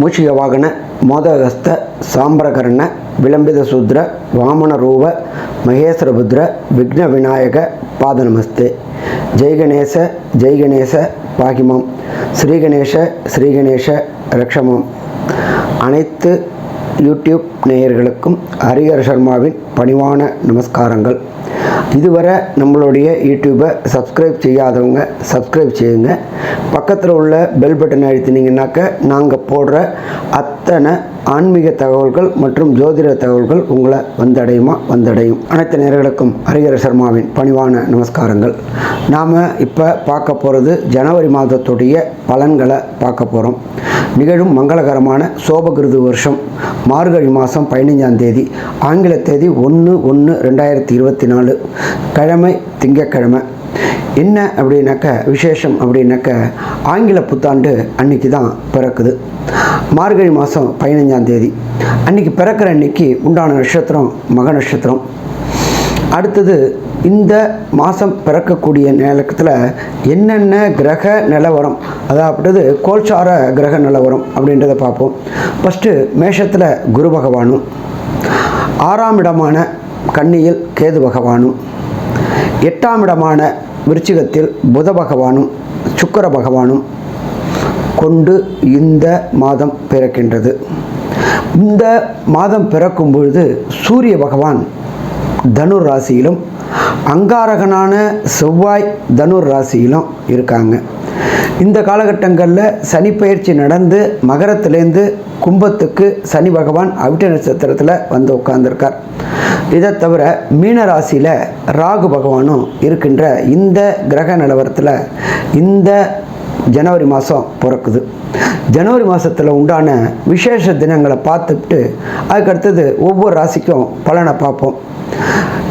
மூஷிக வாகன மோதகஸ்த சாம்பரகர்ண விளம்பித சூத்ர வாமன ரூப மகேஸ்வரபுத்ர விக்ன விநாயக பாத நமஸ்தே ஜெய்கணேச பாகிமம். ஸ்ரீகணேச ஸ்ரீகணேச ரக்ஷமம். அனைத்து யூடியூப் நேயர்களுக்கும் ஹரிஹர் சர்மாவின் பணிவான நமஸ்காரங்கள். இதுவரை நம்மளுடைய யூடியூப்பை சப்ஸ்கிரைப் செய்யாதவங்க சப்ஸ்கிரைப் செய்யுங்க. பக்கத்தில் உள்ள பெல் பட்டன் அழுத்தினீங்கன்னாக்க நாங்கள் போடுற அத்தனை ஆன்மீக தகவல்கள் மற்றும் ஜோதிட தகவல்கள் உங்களை வந்தடையுமா? வந்தடையும். அனைத்து நேர்களுக்கும் ஹரிஹர சர்மாவின் பணிவான நமஸ்காரங்கள். நாம் இப்போ பார்க்க போகிறது ஜனவரி மாதத்துடைய பலன்களை பார்க்க போகிறோம் நிகழும் மங்களகரமான சோபகிருது வருஷம் மார்கழி மாதம் பதினைஞ்சாம் தேதி ஆங்கில தேதி ஒன்று ஒன்று ரெண்டாயிரத்தி இருபத்தி நாலு கிழமை திங்கக்கிழமை என்ன அப்படின்னாக்க விசேஷம் அப்படின்னாக்க ஆங்கில புத்தாண்டு அன்னைக்கு தான் பிறக்குது. மார்கழி மாதம் பதினஞ்சாம் தேதி. அன்னைக்கு பிறக்கிற அன்னைக்கு உண்டான நட்சத்திரம் மக நட்சத்திரம். அடுத்தது இந்த மாதம் பிறக்கக்கூடிய நேரத்தில் என்னென்ன கிரக நிலவரம் அதாவது கோல்சார கிரக நிலவரம் அப்படின்றத பார்ப்போம். ஃபஸ்ட்டு மேஷத்தில் குரு பகவானும் ஆறாம் இடமான கன்னியில் கேது பகவானும் எட்டாம் இடமான விருச்சிகத்தில் புத பகவானும் சுக்கர பகவானும் கொண்டு இந்த மாதம் பிறக்கின்றது. இந்த மாதம் பிறக்கும் பொழுது சூரிய பகவான் தனுர் ராசியிலும் அங்காரகனான செவ்வாய் தனுர் ராசியிலும் இருக்காங்க. இந்த காலகட்டங்களில் சனி பயிற்சி நடந்து மகரத்திலேருந்து கும்பத்துக்கு சனி பகவான் அவிட்ட நட்சத்திரத்தில் வந்து உட்கார்ந்துருக்கார். இதை தவிர மீன ராசியில் ராகு பகவானும் இருக்கின்ற இந்த கிரக நிலவரத்தில் இந்த ஜனவரி மாதம் பிறக்குது. ஜனவரி மாதத்தில் உண்டான விசேஷ தினங்களை பார்த்துட்டு அதுக்கடுத்தது ஒவ்வொரு ராசிக்கும் பலனை பார்ப்போம்.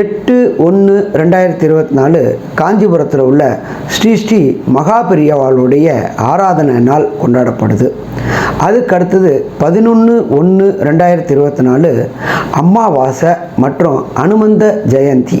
எட்டு ஒன்று ரெண்டாயிரத்தி இருபத்தி நாலு காஞ்சிபுரத்தில் உள்ள ஸ்ரீ ஸ்ரீ மகாபெரியவாளுடைய ஆராதனை நாள் கொண்டாடப்படுது. அதுக்கு அடுத்தது பதினொன்று ஒன்று ரெண்டாயிரத்தி இருபத்தி நாலு அம்மாவாசை மற்றும் அனுமந்த ஜெயந்தி.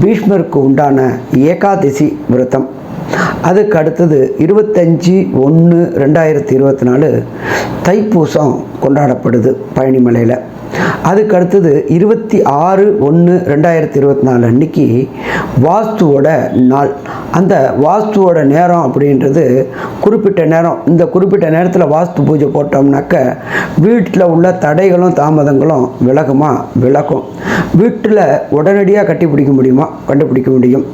பீஷ்மருக்கு உண்டான ஏகாதசி விரதம். அதுக்கு அடுத்தது இருபத்தஞ்சி ஒன்று ரெண்டாயிரத்தி இருபத்தி நாலு தைப்பூசம் கொண்டாடப்படுது பழனிமலையில். அதுக்கு அடுத்தது இருபத்தி ஆறு ஒன்று ரெண்டாயிரத்தி இருபத்தி நாலு அன்னைக்கு வாஸ்துவோட நாள். அந்த வாஸ்துவோட நேரம் அப்படின்றது குறிப்பிட்ட நேரம். இந்த குறிப்பிட்ட நேரத்தில் வாஸ்து பூஜை போட்டோம்னாக்க வீட்டில் உள்ள தடைகளும் தாமதங்களும் விலகுமா? விலகும். வீட்டில் உடனடியாக கட்டிப்பிடிக்க முடியுமா? கண்டுபிடிக்க முடியும்.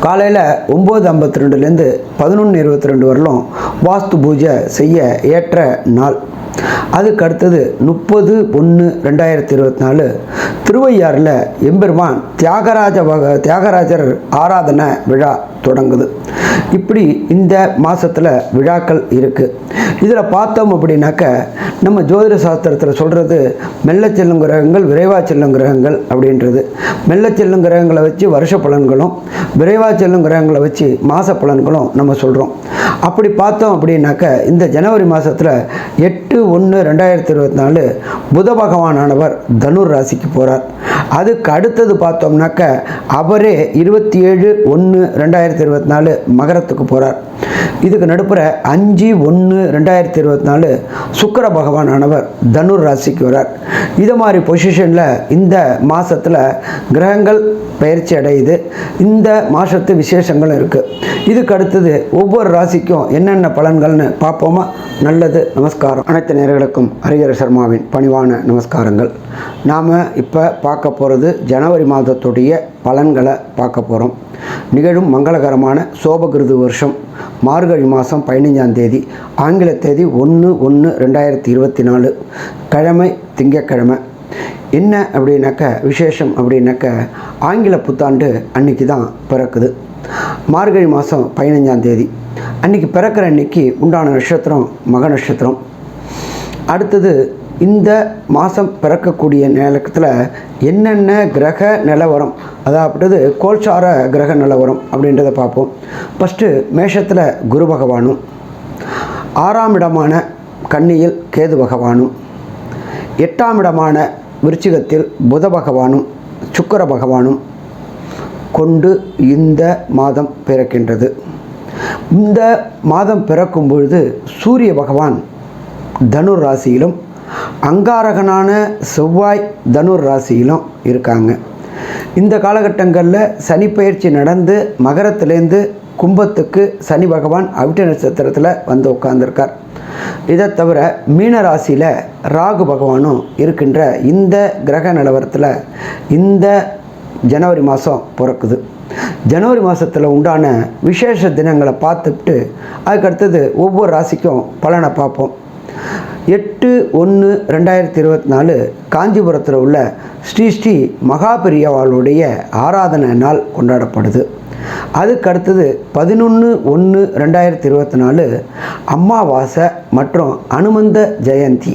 காலையில் ஒம்பது ஐம்பத்தி ரெண்டுலேருந்து பதினொன்று இருபத்தி ரெண்டு வரலும் வாஸ்து பூஜை செய்ய ஏற்ற நாள். அதுக்கு அடுத்தது முப்பது ஒன்று ரெண்டாயிரத்தி இருபத்தி நாலு திருவையாறில் எம்பெருமான் தியாகராஜ வக தியாகராஜர் ஆராதனை விழா தொடங்குது. இப்படி இந்த மாதத்தில் விழாக்கள் இருக்குது இதில் பார்த்தோம் அப்படின்னாக்க நம்ம ஜோதிட சாஸ்திரத்தில் சொல்கிறது மெல்ல செல்லும் கிரகங்கள் விரைவாக செல்லும் கிரகங்கள் அப்படின்றது. மெல்ல செல்லும் கிரகங்களை வச்சு வருஷ பலன்களும் விரைவாக செல்லும் கிரகங்களை வச்சு மாத பலன்களும் நம்ம சொல்கிறோம் அப்படி பார்த்தோம் அப்படின்னாக்க இந்த ஜனவரி மாதத்தில் எட்டு ஒன்று ரெண்டாயிரத்தி இருபத்தி நாலு புத பகவானானவர் தனுர் ராசிக்கு போகிறார் அதுக்கு அடுத்தது பார்த்தோம்னாக்க அவரே இருபத்தி ஏழு ஒன்று ரெண்டாயிரத்தி இருபத்தி நாலு மகரத்துக்கு போகிறார் இதுக்கு நடுப்புற அஞ்சு ஒன்று ரெண்டாயிரத்தி இருபத்தி நாலு சுக்கர பகவானானவர் தனுர் ராசிக்கு வரார் இது மாதிரி பொசிஷனில் இந்த மாதத்தில் கிரகங்கள் பயிற்சி அடையுது. இந்த மாதத்து விசேஷங்கள் இருக்குது இதுக்கு அடுத்தது ஒவ்வொரு ராசிக்கும் என்னென்ன பலன்கள்னு பார்ப்போமா? நல்லது நமஸ்காரம். அனைத்து நேர்களுக்கும் ஹரிஹர சர்மாவின் பணிவான நமஸ்காரங்கள். நாம் இப்போ பார்க்க போகிறது ஜனவரி மாதத்துடைய பலன்களை பார்க்க போகிறோம் நிகழும் மங்களகரமான சோபகிருது வருஷம். மார்கழி மாதம் பதினைஞ்சாம் தேதி ஆங்கில தேதி ஒன்று ஒன்று ரெண்டாயிரத்தி இருபத்தி நாலு கிழமை திங்கக்கிழமை என்ன அப்படின்னாக்க விசேஷம் அப்படின்னாக்க ஆங்கில புத்தாண்டு அன்னைக்கு தான் பிறக்குது. மார்கழி மாதம் பதினஞ்சாம் தேதி அன்னைக்கு பிறக்கிற அன்னைக்கு உண்டான நட்சத்திரம் மக நட்சத்திரம். அடுத்தது இந்த மாதம் பிறக்கக்கூடிய நேரத்தில் என்னென்ன கிரக நிலவரம் அதாவது கோல்சார கிரக நிலவரம் அப்படின்றத பார்ப்போம். ஃபஸ்ட்டு மேஷத்தில் குரு பகவானும் ஆறாம் இடமான கன்னியில் கேது பகவானும் எட்டாம் இடமான விருச்சிகத்தில் புத பகவானும் சுக்கர பகவானும் கொண்டு இந்த மாதம் பிறக்கின்றது. இந்த மாதம் பிறக்கும் பொழுது சூரிய பகவான் தனுர் ராசியிலும் அங்காரகனான செவ்வாய் தனுர் ராசியிலும் இருக்காங்க. இந்த காலகட்டங்களில் சனி பயிற்சி நடந்து மகரத்திலேருந்து கும்பத்துக்கு சனி பகவான் அவிட்ட நட்சத்திரத்தில் வந்து உட்கார்ந்துருக்கார். இதை தவிர மீன ராசியில் ராகு பகவானும் இருக்கின்ற இந்த கிரக நிலவரத்தில் இந்த ஜனவரி மாதம் பிறக்குது. ஜனவரி மாதத்தில் உண்டான விசேஷ தினங்களை பார்த்துட்டு அதுக்கடுத்தது ஒவ்வொரு ராசிக்கும் பலனை பார்ப்போம். எட்டு ஒன்று ரெண்டாயிரத்தி இருபத்தி நாலு காஞ்சிபுரத்தில் உள்ள ஸ்ரீ ஸ்ரீ மகாபெரியவாளுடைய ஆராதனை நாள் கொண்டாடப்படுது. அதுக்கடுத்தது பதினொன்று ஒன்று ரெண்டாயிரத்தி இருபத்தி நாலு அம்மாவாசை மற்றும் அனுமந்த ஜெயந்தி.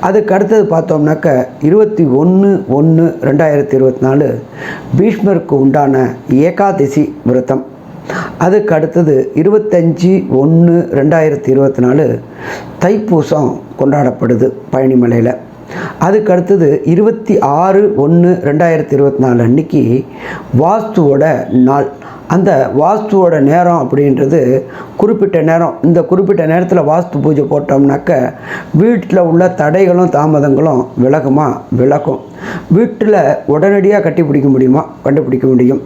அதுக்கு அடுத்தது பார்த்தோம்னாக்க இருபத்தி ஒன்று ஒன்று ரெண்டாயிரத்தி இருபத்தி நாலு பீஷ்மருக்கு உண்டான ஏகாதசி விரதம். அதுக்கு அடுத்தது இருபத்தஞ்சி ஒன்று ரெண்டாயிரத்தி இருபத்தி நாலு தைப்பூசம் கொண்டாடப்படுது பழனிமலையில். அதுக்கு அடுத்தது இருபத்தி ஆறு ஒன்று ரெண்டாயிரத்தி இருபத்தி நாலு அன்னைக்கு வாஸ்துவோட நாள். அந்த வாஸ்துவோட நேரம் அப்படின்றது குறிப்பிட்ட நேரம். இந்த குறிப்பிட்ட நேரத்தில் வாஸ்து பூஜை போட்டோம்னாக்க வீட்டில் உள்ள தடைகளும் தாமதங்களும் விலகுமா? விலகும். வீட்டில் உடனடியாக கட்டிப்பிடிக்க முடியுமா? கண்டுபிடிக்க முடியும்.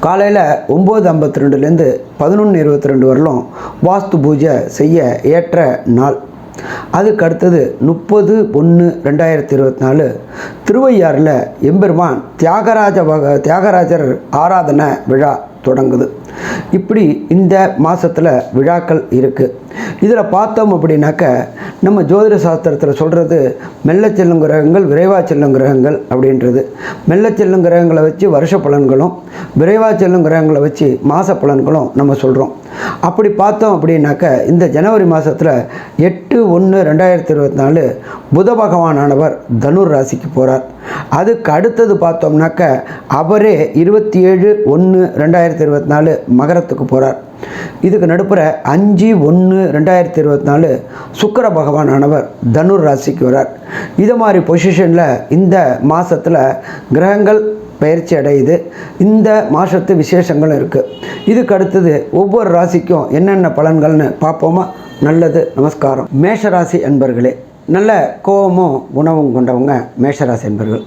காலையில் ஒம்பது ஐம்பத்தி ரெண்டுலேருந்து பதினொன்று இருபத்தி ரெண்டு வரலும் வாஸ்து பூஜை செய்ய ஏற்ற நாள். அதுக்கு அடுத்தது முப்பது ஒன்று ரெண்டாயிரத்தி இருபத்தி நாலு திருவையாறில் எம்பெருமான் தியாகராஜ வக தியாகராஜர் ஆராதனை விழா தொடங்குது. இப்படி இந்த மாதத்தில் விழாக்கள் இருக்குது இதில் பார்த்தோம் அப்படின்னாக்க நம்ம ஜோதிட சாஸ்திரத்தில் சொல்கிறது மெல்ல செல்லும் கிரகங்கள் விரைவாக செல்லும் கிரகங்கள் அப்படின்றது. மெல்ல செல்லும் கிரகங்களை வச்சு வருஷ பலன்களும் விரைவாக செல்லும் கிரகங்களை வச்சு மாத பலன்களும் நம்ம சொல்கிறோம் அப்படி பார்த்தோம் அப்படின்னாக்க இந்த ஜனவரி மாதத்தில் எட்டு ஒன்று ரெண்டாயிரத்தி இருபத்தி நாலு புத பகவானானவர் தனுர் ராசிக்கு போகிறார் அதுக்கு அடுத்தது பார்த்தோம்னாக்க அவரே இருபத்தி ஏழு ஒன்று ரெண்டாயிரத்தி இருபத்தி நாலு மகரத்துக்கு போகிறார் இதுக்கு நடுப்புற அஞ்சு ஒன்று ரெண்டாயிரத்தி இருபத்தி நாலு சுக்கர பகவானானவர் தனுர் ராசிக்கு வரார் இது மாதிரி பொசிஷனில் இந்த மாதத்தில் கிரகங்கள் பயிற்சி அடையுது. இந்த மாதத்து விசேஷங்களும் இருக்குது இதுக்கு அடுத்தது ஒவ்வொரு ராசிக்கும் என்னென்ன பலன்கள்னு பார்ப்போமா? நல்லது நமஸ்காரம். மேஷராசி அன்பர்களே நல்ல கோபமும் குணமும் கொண்டவங்க மேஷராசி அன்பர்கள்.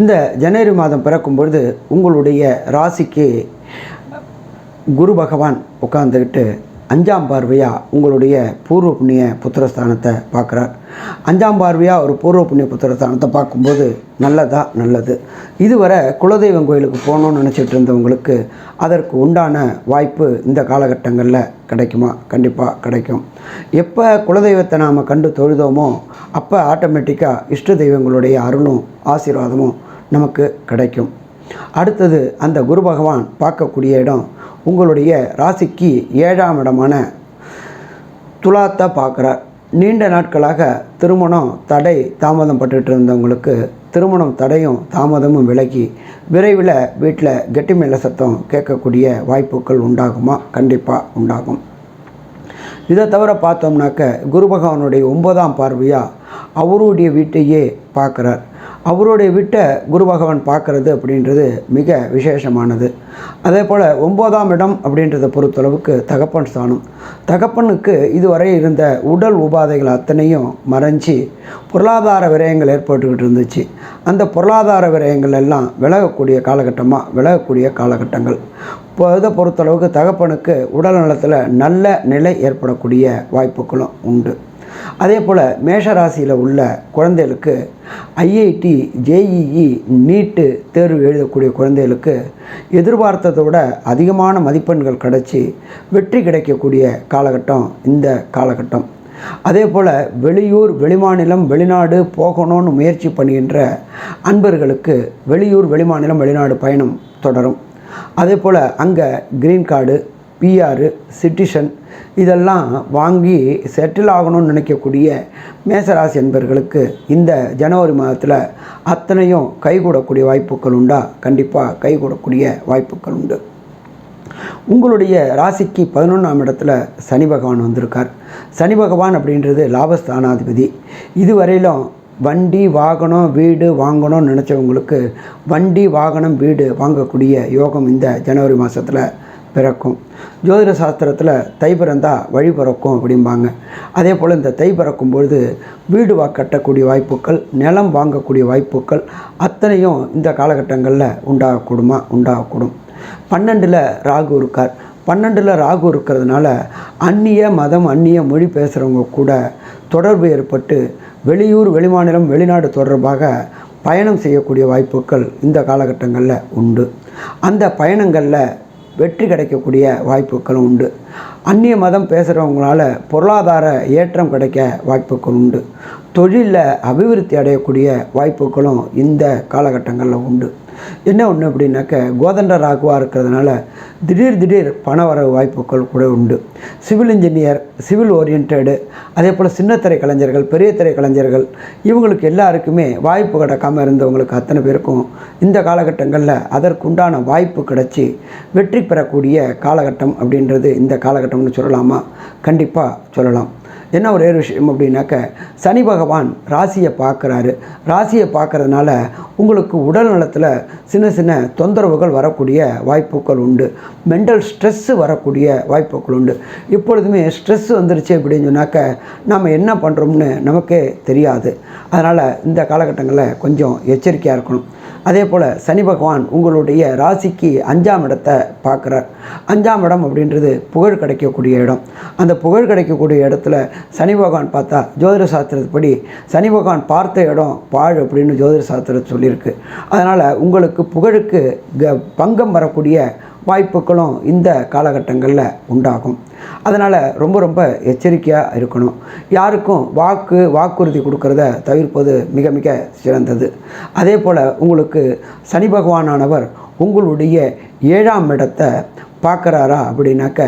இந்த ஜனவரி மாதம் பிறக்கும் பொழுது உங்களுடைய ராசிக்கு குரு பகவான் உட்காந்துக்கிட்டு அஞ்சாம் பார்வையாக உங்களுடைய பூர்வ புண்ணிய புத்திரஸ்தானத்தை பார்க்குறார். அஞ்சாம் பார்வையாக ஒரு பூர்வ புண்ணிய புத்திரஸ்தானத்தை பார்க்கும்போது நல்லதா நல்லது. இதுவரை குலதெய்வம் கோயிலுக்கு போகணும்னு நினச்சிட்டு இருந்தவங்களுக்கு அதற்கு உண்டான வாய்ப்பு இந்த காலகட்டங்களில் கிடைக்குமா? கண்டிப்பாக கிடைக்கும். எப்போ குலதெய்வத்தை நாம் கண்டு தொழுதோமோ அப்போ ஆட்டோமேட்டிக்காக இஷ்ட தெய்வங்களுடைய அருளும் ஆசீர்வாதமும் நமக்கு கிடைக்கும். அடுத்தது அந்த குரு பகவான் பார்க்கக்கூடிய இடம் உங்களுடைய ராசிக்கு ஏழாம் இடமான துலாத்தை பார்க்குறார். நீண்ட நாட்களாக திருமணம் தடை தாமதம் பட்டுட்டு இருந்தவங்களுக்கு திருமணம் தடையும் தாமதமும் விலகி விரைவில் வீட்டில் கெட்டி மேல சத்தம் கேட்கக்கூடிய வாய்ப்புகள் உண்டாகுமா? கண்டிப்பாக உண்டாகும். இதை தவிர பார்த்தோம்னாக்க குரு பகவானுடைய ஒன்பதாம் பார்வையாக அவருடைய வீட்டையே பார்க்குறார். அவருடைய வீட்டை குரு பகவான் பார்க்குறது அப்படின்றது மிக விசேஷமானது. அதே போல் ஒம்போதாம் இடம் அப்படின்றத பொறுத்தளவுக்கு தகப்பன் ஸ்தானம். தகப்பனுக்கு இதுவரை இருந்த உடல் உபாதைகள் அத்தனையும் மறைஞ்சி பொருளாதார விரயங்கள் ஏற்பட்டுக்கிட்டு இருந்துச்சு. அந்த பொருளாதார விரயங்கள் எல்லாம் விலகக்கூடிய காலகட்டமாக விலகக்கூடிய காலகட்டங்கள். இப்போ இதை பொறுத்தளவுக்கு தகப்பனுக்கு உடல் நலத்தில் நல்ல நிலை ஏற்படக்கூடிய வாய்ப்புகளும் உண்டு. அதே போல் மேஷராசியில் உள்ள குழந்தைகளுக்கு ஐஐடி ஜேஇஇ நீட்டு தேர்வு எழுதக்கூடிய குழந்தைகளுக்கு எதிர்பார்த்ததை விட அதிகமான மதிப்பெண்கள் கிடச்சி வெற்றி கிடைக்கக்கூடிய காலகட்டம் இந்த காலகட்டம். அதே போல் வெளியூர் வெளிமாநிலம் வெளிநாடு போகணும்னு முயற்சி பண்ணுகின்ற அன்பர்களுக்கு வெளியூர் வெளிமாநிலம் வெளிநாடு பயணம் தொடரும். அதே போல் அங்கே க்ரீன் கார்டு பிஆர் சிட்டிசன் இதெல்லாம் வாங்கி செட்டில் ஆகணும்னு நினைக்கக்கூடிய மேசராசி என்பர்களுக்கு இந்த ஜனவரி மாதத்தில் அத்தனையும் கைகூடக்கூடிய வாய்ப்புகள் உண்டா? கண்டிப்பாக கைகூடக்கூடிய வாய்ப்புகள் உண்டு. உங்களுடைய ராசிக்கு பதினொன்றாம் இடத்துல சனி பகவான் வந்திருக்கார். சனி பகவான் அப்படின்றது லாபஸ்தானாதிபதி. இதுவரையிலும் வண்டி வாகனம் வீடு வாங்கணும்னு நினச்சவங்களுக்கு வண்டி வாகனம் வீடு வாங்கக்கூடிய யோகம் இந்த ஜனவரி மாதத்தில் பிறக்கும். ஜோதிட சாஸ்திரத்தில் தை பிறந்தால் வழி பிறக்கும் அப்படிம்பாங்க. அதே போல் இந்த தை பிறக்கும் பொழுது வீடு வா கட்டக்கூடிய வாய்ப்புகள் நிலம் வாங்கக்கூடிய வாய்ப்புகள் அத்தனையும் இந்த காலகட்டங்களில் உண்டாகக்கூடுமா? உண்டாகக்கூடும். பன்னெண்டில் ராகு இருக்கார். பன்னெண்டில் ராகு இருக்கிறதுனால அந்நிய மதம் அந்நிய மொழி பேசுகிறவங்க கூட தொடர்பு ஏற்பட்டு வெளியூர் வெளிமாநிலம் வெளிநாடு தொடர்பாக பயணம் செய்யக்கூடிய வாய்ப்புகள் இந்த காலகட்டங்களில் உண்டு. அந்த பயணங்களில் வெற்றி கிடைக்கக்கூடிய வாய்ப்புகளும் உண்டு. அந்நிய மதம் பேசுகிறவங்களால பொருளாதார ஏற்றம் கிடைக்க வாய்ப்புகள் உண்டு. தொழிலில் அபிவிருத்தி அடையக்கூடிய வாய்ப்புகளும் இந்த காலகட்டங்களில் உண்டு. என்ன ஒன்று அப்படின்னாக்க கோதண்ட ராகுவாக இருக்கிறதுனால திடீர் திடீர் பண வர வாய்ப்புகள் கூட உண்டு. சிவில் இன்ஜினியர் சிவில் ஓரியன்டு அதே போல் சின்னத்திரை கலைஞர்கள் பெரிய திரை கலைஞர்கள் இவங்களுக்கு எல்லாருக்குமே வாய்ப்பு கிடைக்காம இருந்தவங்களுக்கு அத்தனை பேருக்கும் இந்த காலகட்டங்களில் அதற்குண்டான வாய்ப்பு கிடைச்சி வெற்றி பெறக்கூடிய காலகட்டம் அப்படின்றது இந்த காலகட்டம்னு சொல்லலாமா? கண்டிப்பாக சொல்லலாம். என்ன ஒரே ஒரு விஷயம் அப்படின்னாக்க சனி பகவான் ராசியை பார்க்குறாரு. ராசியை பார்க்கறதுனால உங்களுக்கு உடல் நலத்தில் சின்ன சின்ன தொந்தரவுகள் வரக்கூடிய வாய்ப்புகள் உண்டு. மென்டல் ஸ்ட்ரெஸ்ஸு வரக்கூடிய வாய்ப்புகள் உண்டு. எப்பொழுதுமே ஸ்ட்ரெஸ் வந்துருச்சு அப்படின்னு சொன்னாக்க நம்ம என்ன பண்ணுறோம்னு நமக்கே தெரியாது. அதனால் இந்த காலகட்டங்களில் கொஞ்சம் எச்சரிக்கையாக இருக்கணும். அதே போல் சனி பகவான் உங்களுடைய ராசிக்கு அஞ்சாம் இடத்தை பார்க்குறார். அஞ்சாம் இடம் அப்படின்றது புகழ் கிடைக்கக்கூடிய இடம். அந்த புகழ் கிடைக்கக்கூடிய இடத்துல சனி பகவான் பார்த்தா ஜோதிட சாஸ்திரத்துப்படி சனி பகவான் பார்த்த இடம் பாழ் அப்படின்னு ஜோதிட சாஸ்திரம் சொல்லியிருக்கு. அதனால் உங்களுக்கு புகழுக்கு க பங்கம் வரக்கூடிய வாய்ப்புகளும் இந்த காலகட்டங்களில் உண்டாகும். அதனால் ரொம்ப ரொம்ப எச்சரிக்கையாக இருக்கணும். யாருக்கும் வாக்கு வாக்குறுதி கொடுக்கறத தவிர்ப்பது மிக மிக சிறந்தது. அதே போல் உங்களுக்கு சனி பகவானானவர் உங்களுடைய ஏழாம் இடத்தை பார்க்குறாரா அப்படின்னாக்க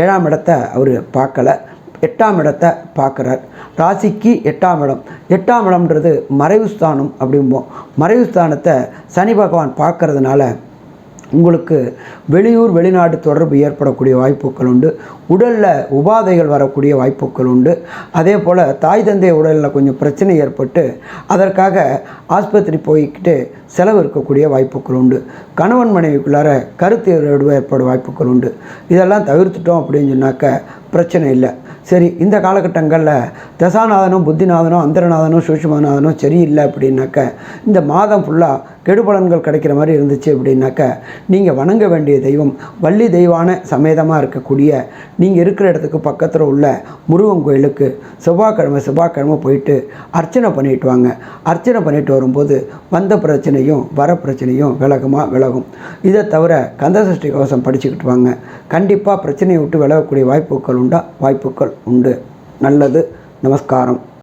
ஏழாம் இடத்தை அவர் பார்க்கல. எட்டாம் இடத்தை பார்க்குறார். ராசிக்கு எட்டாம் இடம். எட்டாம் இடம்ன்றது மறைவு ஸ்தானம் அப்படிம்போம். மறைவு ஸ்தானத்தை சனி பகவான் பார்க்கறதுனால உங்களுக்கு வெளியூர் வெளிநாடு தொடர்பு ஏற்படக்கூடிய வாய்ப்புகள் உண்டு. உடலில் உபாதைகள் வரக்கூடிய வாய்ப்புகள் உண்டு. அதே போல் தாய் தந்தை உடலில் கொஞ்சம் பிரச்சனை ஏற்பட்டு அதற்காக ஆஸ்பத்திரி போய்கிட்டு செலவு இருக்கக்கூடிய வாய்ப்புகள் உண்டு. கணவன் மனைவிக்குள்ளார கருத்து ஏற்படும் ஏற்பட வாய்ப்புகள் உண்டு. இதெல்லாம் தவிர்த்துட்டோம் அப்படின்னு சொன்னாக்க பிரச்சனை இல்லை. சரி இந்த காலகட்டங்களில் தசாநாதனும் புத்திநாதனும் அந்தரநாதனும் சூஷ்மநாதனும் சரியில்லை அப்படின்னாக்க இந்த மாதம் ஃபுல்லாக கெடுபலன்கள் கிடைக்கிற மாதிரி இருந்துச்சு அப்படின்னாக்க நீங்கள் வணங்க வேண்டிய தெய்வம் வள்ளி தெய்வான சமேதமாக இருக்கக்கூடிய நீங்கள் இருக்கிற இடத்துக்கு பக்கத்தில் உள்ள முருகன் கோயிலுக்கு செவ்வாய்க்கிழமை செவ்வாய்க்கிழமை போயிட்டு அர்ச்சனை பண்ணிட்டு வாங்க. அர்ச்சனை பண்ணிட்டு வரும்போது வந்த பிரச்சனையும் வர பிரச்சனையும் விலகுமா விலகும். இதை தவிர கந்தசஷ்டி கவசம் படிச்சுக்கிட்டு வாங்க. கண்டிப்பாக பிரச்சனையை விட்டு விலகக்கூடிய வாய்ப்புகள் உண்டா? வாய்ப்புகள் உண்டு. நல்லது. நமஸ்காரம்.